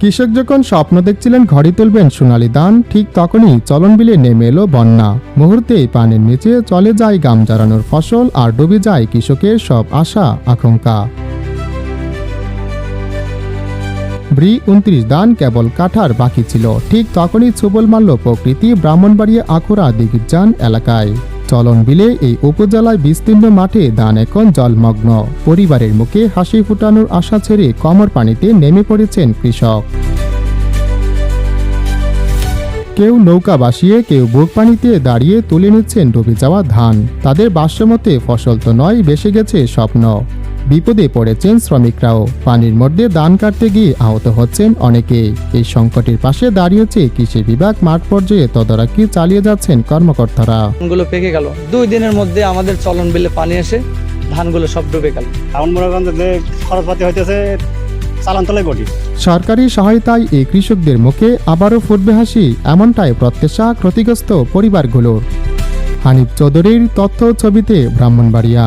কৃষক যখন স্বপ্ন দেখছিলেন ঘরে তুলবেন সোনালী দান, ঠিক তখনই চলন বিলে নেমে এলো বন্যা। মুহূর্তেই পানির নিচে চলে যায় গাম জড়ানোর ফসল আর ডুবে যায় কৃষকের সব আশা, আকাঙ্ক্ষা। ব্রি উনত্রিশ দান কেবল কাঠার বাকি ছিল, ঠিক তখনই ছুবল মারল প্রকৃতি ব্রাহ্মণবাড়িয়া আখড়া দিগিরজান এলাকায়। চলন বিলে এই উপজেলায় বিস্তীর্ণ মাঠে ধান এখন জলমগ্ন। পরিবারের মুখে হাসি ফুটানোর আশা ছেড়ে কমর পানিতে নেমে পড়েছেন কৃষক। কেউ নৌকা বাসিয়ে কেউ বুক পানিতে দাঁড়িয়ে তুলে নিচ্ছেন ডুবে যাওয়া ধান। তাদের বাস্যমতে ফসল তো নয় বেসে গেছে স্বপ্ন। বিপদে পড়েছেন শ্রমিকরাও। পানির মধ্যে ধান কাটতে গিয়ে আহত হচ্ছেন অনেকে। এই সংকটের পাশে দাঁড়িয়েছে কৃষি বিভাগ মাঠ পর্যায়ে তদারকি চালিয়ে যাচ্ছেন কর্মকর্তারা। ধানগুলো পেকে গেল। দুই দিনের মধ্যে আমাদের চলন বিলে পানি এসে ধানগুলো সব ডুবে গেল। এখন মনে করেন যে খরচপাতি হইতেছে সরকারি সহায়তায় এই কৃষকদের মুখে আবারও ফুটবে হাসি এমনটাই প্রত্যাশা ক্ষতিগ্রস্ত পরিবারগুলোর। হানিফ চৌধুরীর তথ্য ছবিতে ব্রাহ্মণবাড়িয়া।